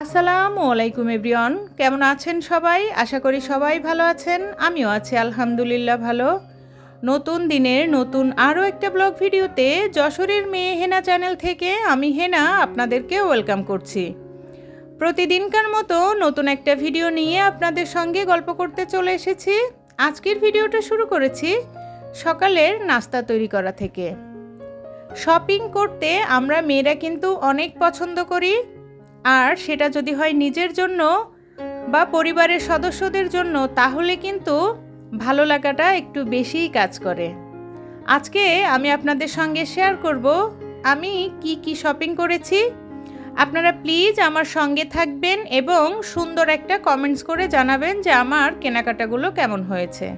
আসসালামু আলাইকুম এভরিওয়ান। কেমন আছেন সবাই? আশা করি সবাই ভালো আছেন। আমিও আছি, আলহামদুলিল্লাহ ভালো। নতুন দিনের নতুন আরও একটা ব্লগ ভিডিওতে যশোরের মেয়ে হেনা চ্যানেল থেকে আমি হেনা আপনাদেরকে ওয়েলকাম করছি। প্রতিদিনকার মতো নতুন একটা ভিডিও নিয়ে আপনাদের সঙ্গে গল্প করতে চলে এসেছি। আজকের ভিডিওটা শুরু করেছি সকালের নাস্তা তৈরি করা থেকে। শপিং করতে আমরা মেয়েরা কিন্তু অনেক পছন্দ করি। আর সেটা যদি হয় নিজের জন্য বা পরিবারের সদস্যদের জন্য, তাহলে কিন্তু ভালো লাগাটা একটু বেশিই কাজ করে। আজকে আমি আপনাদের সঙ্গে শেয়ার করব, আমি কি কি শপিং করেছি। আপনারা প্লিজ আমার সঙ্গে থাকবেন এবং সুন্দর একটা কমেন্টস করে জানাবেন যে আমার কেনাকাটাগুলো কেমন হয়েছে।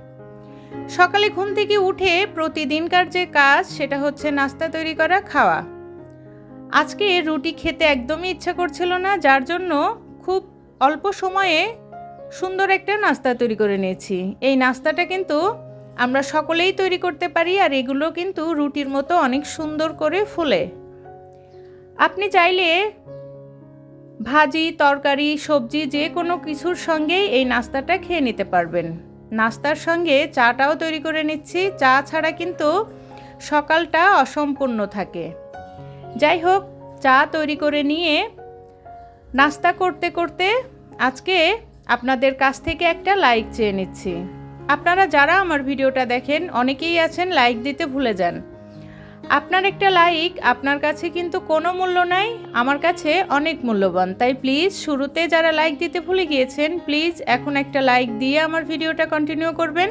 সকালে ঘুম থেকে উঠে প্রতিদিনকার যে কাজ, সেটা হচ্ছে নাস্তা তৈরি করা, খাওয়া। আজকে রুটি খেতে একদমই ইচ্ছা করছিল না, যার জন্য খুব অল্প সময়ে সুন্দর একটা নাস্তা তৈরি করে নিয়েছি। এই নাস্তাটা কিন্তু আমরা সকলেই তৈরি করতে পারি আর এগুলো কিন্তু রুটির মতো অনেক সুন্দর করে ফুলে। আপনি চাইলে ভাজি, তরকারি, সবজি যে কোনো কিছুর সঙ্গেই এই নাস্তাটা খেয়ে নিতে পারবেন। নাস্তার সঙ্গে চাটাও তৈরি করে নিচ্ছি, চা ছাড়া কিন্তু সকালটা অসম্পূর্ণ থাকে। যাই হোক চা তৈরি করে নিয়ে নাস্তা করতে করতে আজকে আপনাদের কাছ থেকে একটা লাইক চেয়ে নিচ্ছি। আপনারা যারা আমার ভিডিওটা দেখেন, অনেকেই আছেন লাইক দিতে ভুলে যান। আপনার একটা লাইক আপনার কাছে কিন্তু কোনো মূল্য নাই, আমার কাছে অনেক মূল্যবান। তাই প্লিজ শুরুতে যারা লাইক দিতে ভুলে গিয়েছেন, প্লিজ এখন একটা লাইক দিয়ে আমার ভিডিওটা কন্টিনিউ করবেন।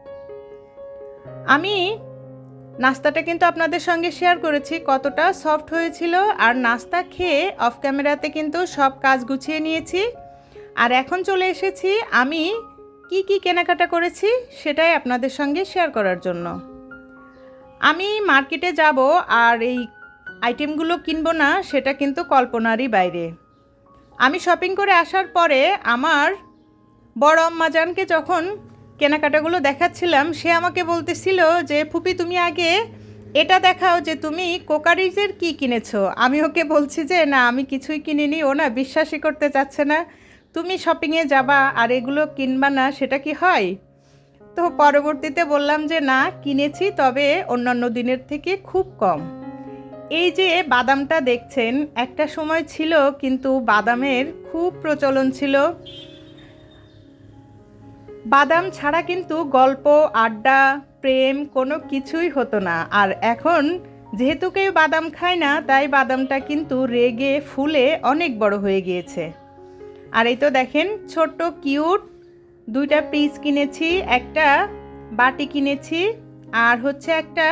আমি নাস্তাটা কিন্তু আপনাদের সঙ্গে শেয়ার করেছি, কতটা সফট হয়েছিল। আর নাস্তা খেয়ে অফ ক্যামেরাতে কিন্তু সব কাজ গুছিয়ে নিয়েছি। আর এখন চলে এসেছি আমি কি কি কেনাকাটা করেছি সেটাই আপনাদের সঙ্গে শেয়ার করার জন্য। আমি মার্কেটে যাব আর এই আইটেমগুলো কিনবো না, সেটা কিন্তু কল্পনারই বাইরে। আমি শপিং করে আসার পরে আমার বড় আম্মাজানকে যখন কেনাকাটাগুলো দেখাচ্ছিলাম, সে আমাকে বলতেছিল যে, ফুপি, তুমি আগে এটা দেখাও যে তুমি কোকারিজের কি কিনেছো? আমি ওকে বলছি যে, না, আমি কিছুই কিনিনি, ও না বিশ্বাসই করতে চাচ্ছে না। তুমি শপিংয়ে যাবা আর এগুলো কিনবা না, সেটা কি হয়? তো পরবর্তীতে বললাম যে, না, কিনেছি, তবে অন্যান্য দিনের থেকে খুব কম। এই যে বাদামটা দেখছেন, একটা সময় ছিল কিন্তু বাদামের খুব প্রচলন ছিল। বাদাম ছাড়া কিন্তু গল্প, আড্ডা, প্রেম কোনো কিছুই হতো না। আর এখন যেহেতু কেউ বাদাম খায় না, তাই বাদামটা কিন্তু রেগে, ফুলে অনেক বড় হয়ে গিয়েছে। আর এই তো দেখেন, ছোট্ট, কিউট দুইটা পিস কিনেছি, একটা বাটি কিনেছি, আর হচ্ছে একটা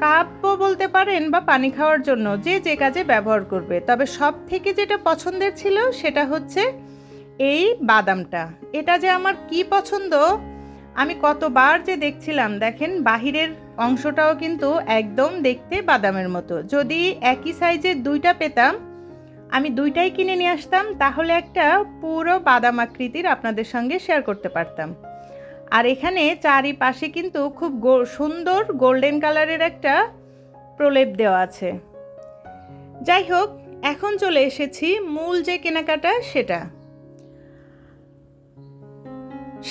কাপও বলতে পারেন বা পানি খাওয়ার জন্য যে যে কাজে ব্যবহার করবে। তবে সব থেকে যেটা পছন্দের ছিল সেটা হচ্ছে এই বাদামটা, এটা যে আমার কি পছন্দ? আমি কতবার যে দেখছিলাম, দেখেন বাহিরের অংশটাও কিন্তু একদম দেখতে বাদামের মতো। যদি একই সাইজের দুইটা পেতাম, আমি দুইটাই কিনে নিয়ে আসতাম, তাহলে একটা পুরো বাদাম আকৃতির আপনাদের সঙ্গে শেয়ার করতে পারতাম। আর এখানে চারিপাশে কিন্তু খুব সুন্দর গোল্ডেন কালারের একটা প্রলেপ দেওয়া আছে। যাই হোক, এখন চলে এসেছি মূল যে কেনাকাটা, সেটা।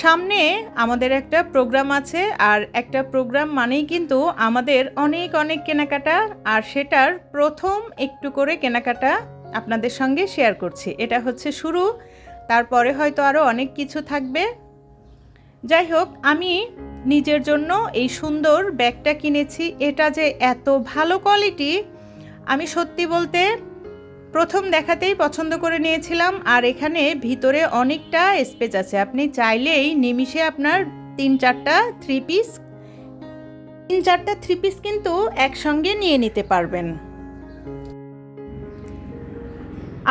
সামনে আমাদের একটা প্রোগ্রাম আছে, আর একটা প্রোগ্রাম মানেই কিন্তু আমাদের অনেক অনেক কেনাকাটা, আর সেটার প্রথম একটু করে কেনাকাটা আপনাদের সঙ্গে শেয়ার করছি। এটা হচ্ছে শুরু, তারপরে হয়তো আরও অনেক কিছু থাকবে। যাই হোক, আমি নিজের জন্য এই সুন্দর ব্যাগটা কিনেছি। এটা যে এত ভালো কোয়ালিটি আমি সত্যি বলতে প্রথম দেখাতেই পছন্দ করে নিয়েছিলাম, আর এখানে ভিতরে অনেকটা স্পেস আছে। আপনি চাইলেই নিমিষে আপনার তিন চারটা থ্রি পিস তিন চারটা থ্রি পিস কিন্তু একসঙ্গে নিয়ে নিতে পারবেন।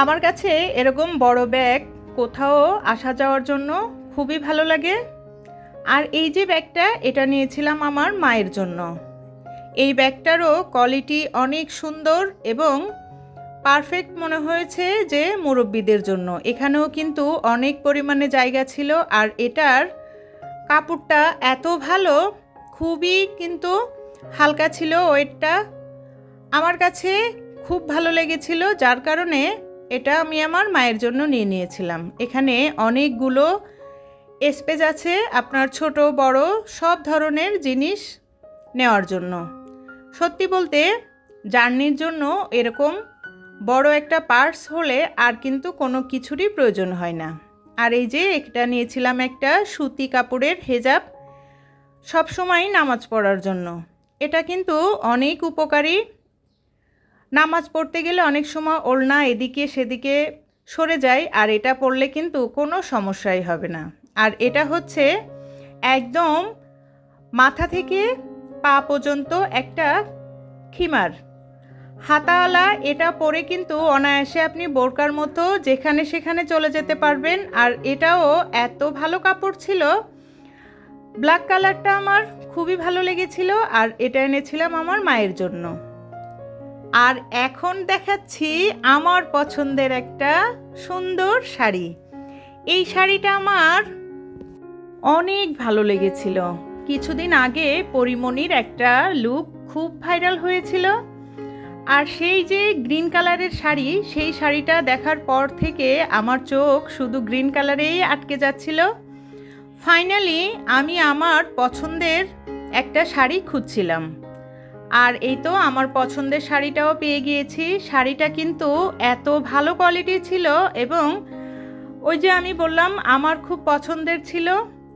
আমার কাছে এরকম বড় ব্যাগ কোথাও আসা যাওয়ার জন্য খুবই ভালো লাগে। আর এই যে ব্যাগটা, এটা নিয়েছিলাম আমার মায়ের জন্য। এই ব্যাগটারও কোয়ালিটি অনেক সুন্দর এবং পারফেক্ট মনে হয়েছে যে মুরব্বীদের জন্য। এখানেও কিন্তু অনেক পরিমাণে জায়গা ছিল আর এটার কাপড়টা এত ভালো, খুবই কিন্তু হালকা ছিল ওয়েটটা। আমার কাছে খুব ভালো লেগেছিল, যার কারণে এটা আমি আমার মায়ের জন্য নিয়ে নিয়েছিলাম। এখানে অনেকগুলো স্পেস আছে আপনার ছোট, বড়, সব ধরনের জিনিস নেওয়ার জন্য। সত্যি বলতে, জার্নির জন্য এরকম বড় একটা পার্স হলে আর কিন্তু কোনো কিছুরই প্রয়োজন হয় না। আর এই যে, এটা নিয়েছিলাম একটা সুতি কাপড়ের হেজাব সবসময় নামাজ পড়ার জন্য। এটা কিন্তু অনেক উপকারী। নামাজ পড়তে গেলে অনেক সময় ওড়না এদিকে সেদিকে সরে যায়, আর এটা পড়লে কিন্তু কোনো সমস্যাই হবে না। আর এটা হচ্ছে একদম মাথা থেকে পা পর্যন্ত একটা খিমার। হাতাওয়ালা, এটা পরে কিন্তু অনায়াসে আপনি বোরকার মতো যেখানে সেখানে চলে যেতে পারবেন। আর এটাও এত ভালো কাপড় ছিল। ব্ল্যাক কালারটা আমার খুবই ভালো লেগেছিল আর এটা এনেছিলাম আমার মায়ের জন্য। আর এখন দেখাচ্ছি আমার পছন্দের একটা সুন্দর শাড়ি। এই শাড়িটা আমার অনেক ভালো লেগেছিল। কিছুদিন আগে পরিমণির একটা লুক খুব ভাইরাল হয়েছিল। আর সেই যে গ্রিন কালারের শাড়ি, সেই শাড়িটা দেখার পর থেকে আমার চোখ শুধু গ্রিন কালারেই আটকে যাচ্ছিল। ফাইনালি আমি আমার পছন্দের একটা শাড়ি খুঁজছিলাম। আর এই তো আমার পছন্দের শাড়িটাও পেয়ে গিয়েছি। শাড়িটা কিন্তু এত ভালো কোয়ালিটি ছিল এবং ওই যে আমি বললাম, আমার খুব পছন্দের ছিল।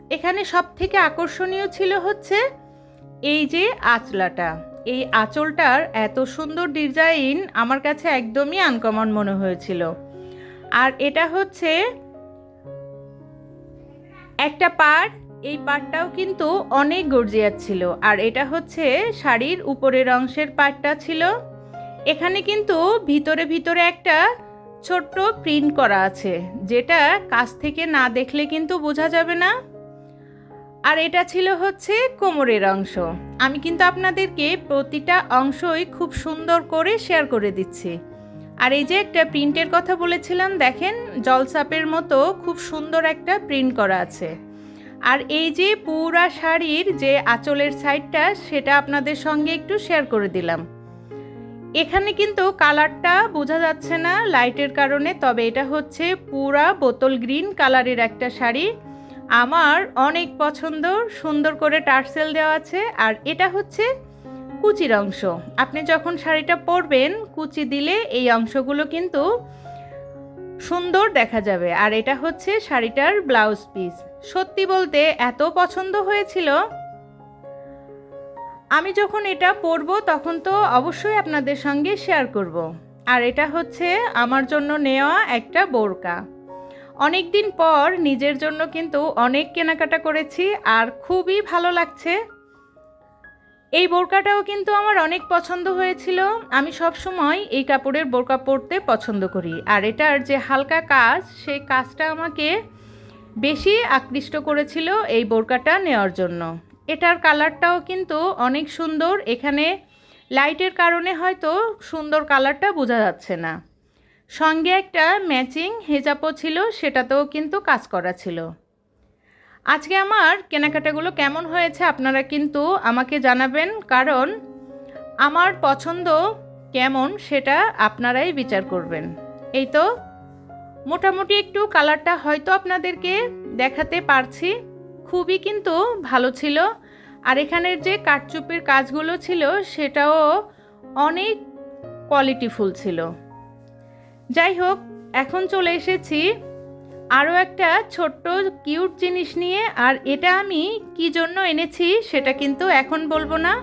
এখানে সব থেকে আকর্ষণীয় ছিল হচ্ছে এই যে আঁচলাটা। এই আঁচলটার এত সুন্দর ডিজাইন আমার কাছে একদমই আনকমন মনে হয়েছিল। আর এটা হচ্ছে একটা পাড়, এই পাড়টাও কিন্তু অনেক গর্জিয়াত ছিল। আর এটা হচ্ছে শাড়ির উপরের অংশের পাড়টা ছিল। এখানে কিন্তু ভিতরে ভিতরে একটা ছোট্ট প্রিন্ট করা আছে, যেটা কাছ থেকে না দেখলে কিন্তু বোঝা যাবে না। আর এটা ছিল হচ্ছে কোমরের অংশ। আমি কিন্তু আপনাদেরকে প্রতিটা অংশই খুব সুন্দর করে শেয়ার করে দিচ্ছি। আর এই যে একটা প্রিন্টের কথা বলেছিলাম, দেখেন জলসাপের মতো খুব সুন্দর একটা প্রিন্ট করা আছে। আর এই যে পুরা শাড়ির যে আঁচলের সাইডটা, সেটা আপনাদের সঙ্গে একটু শেয়ার করে দিলাম। এখানে কিন্তু কালারটা বোঝা যাচ্ছে না লাইটের কারণে, তবে এটা হচ্ছে পুরা বোতল গ্রিন কালারের একটা শাড়ি। আমার অনেক পছন্দ, সুন্দর করে টার্সেল দেওয়া আছে, আর এটা হচ্ছে কুচির অংশ। আপনি যখন শাড়িটা পরবেন, কুচি দিলে এই অংশগুলো কিন্তু সুন্দর দেখা যাবে। আর এটা হচ্ছে শাড়িটার ব্লাউজ পিস। সত্যি বলতে এত পছন্দ হয়েছিল। আমি যখন এটা পরবো, তখন তো অবশ্যই আপনাদের সঙ্গে শেয়ার করব। আর এটা হচ্ছে আমার জন্য নেওয়া একটা বোরকা। অনেক দিন পর নিজের জন্য কিন্তু অনেক কেনাকাটা করেছি আর খুবই ভালো লাগছে। এই বোরকাটাও কিন্তু আমার অনেক পছন্দ হয়েছিল। আমি সব সময় এই কাপড়ের বোরকা পরতে পছন্দ করি। আর এটার যে হালকা কাজ, সেই কাজটা আমাকে বেশি আকৃষ্ট করেছিল এই বোরকাটা নেওয়ার জন্য। এটার কালারটাও কিন্তু অনেক সুন্দর। এখানে লাইটের কারণে হয়তো সুন্দর কালারটা বোঝা যাচ্ছে না। সঙ্গে একটা ম্যাচিং হেজাপও ছিল, সেটাতেও কিন্তু কাজ করা ছিল। আজকে আমার কেনাকাটাগুলো কেমন হয়েছে আপনারা কিন্তু আমাকে জানাবেন, কারণ আমার পছন্দ কেমন সেটা আপনারাই বিচার করবেন। এই তো, মোটামুটি একটু কালারটা হয়তো আপনাদেরকে দেখাতে পারছি, খুবই কিন্তু ভালো ছিল। আর এখানের যে কাঠচুপির কাজগুলো ছিল, সেটাও অনেক কোয়ালিটিফুল ছিল। যাই হোক, এখন চলে এসেছি আরও একটা ছোট্ট কিউট জিনিস নিয়ে, আর এটা আমি কি জন্য এনেছি সেটা কিন্তু এখন বলব না।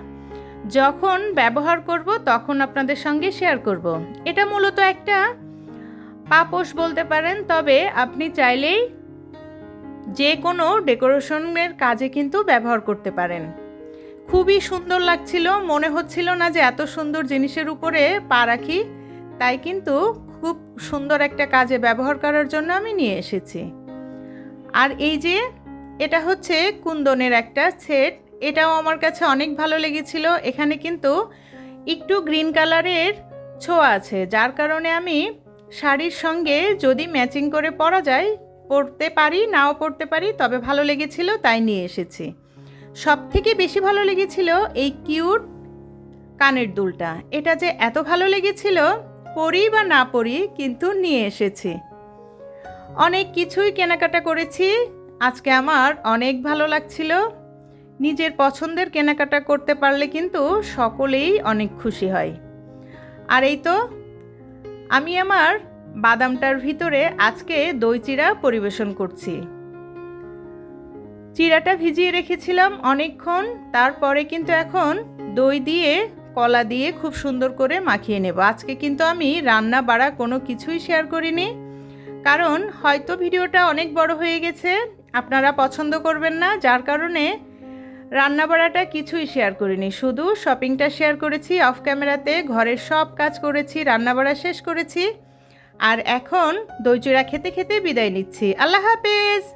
যখন ব্যবহার করব তখন আপনাদের সঙ্গে শেয়ার করব। এটা মূলত একটা পাপোশ বলতে পারেন, তবে আপনি চাইলেই যে কোনো ডেকোরেশনের কাজে কিন্তু ব্যবহার করতে পারেন। খুবই সুন্দর লাগছিল, মনে হচ্ছিল না যে এত সুন্দর জিনিসের উপরে পা রাখি। তাই কিন্তু খুব সুন্দর একটা কাজে ব্যবহার করার জন্য আমি নিয়ে এসেছি। আর এই যে, এটা হচ্ছে কুন্দনের একটা সেট। এটাও আমার কাছে অনেক ভালো লেগেছিল। এখানে কিন্তু একটু গ্রিন কালারের ছোঁয়া আছে, যার কারণে আমি শাড়ির সঙ্গে যদি ম্যাচিং করে পরা যায়, পরতে পারি, নাও পরতে পারি, তবে ভালো লেগেছিল, তাই নিয়ে এসেছি। সব থেকে বেশি ভালো লেগেছিল এই কিউট কানের দুলটা। এটা যে এত ভালো লেগেছিল পরি বা না পরি কিন্তু নিয়ে এসেছি। অনেক কিছুই কেনাকাটা করেছি। আজকে আমার অনেক ভালো লাগছিল। নিজের পছন্দের কেনাকাটা করতে পারলে কিন্তু সকলেই অনেক খুশি হয়। আর এই তো, আমি আমার বাদামটার ভিতরে আজকে দই চিড়া পরিবেশন করছি। চিড়াটা ভিজিয়ে রেখেছিলাম অনেকক্ষণ, তারপরে কিন্তু এখন দই দিয়ে কলা দিয়ে খুব সুন্দর করে মাখিয়ে নেব। আজকে কিন্তু আমি রান্না বাড়া কোনো কিছুই শেয়ার করিনি। কারণ হয়তো ভিডিওটা অনেক বড় হয়ে গেছে, আপনারা পছন্দ করবেন না, যার কারণে রান্না বাড়াটা কিছুই শেয়ার করিনি। শুধু শপিংটা শেয়ার করেছি অফ ক্যামেরাতে ঘরের সব কাজ করেছি, রান্না বাড়া শেষ করেছি। আর এখন দই চিড়া খেতে খেতে বিদায় নিচ্ছি। আল্লাহ হাফেজ!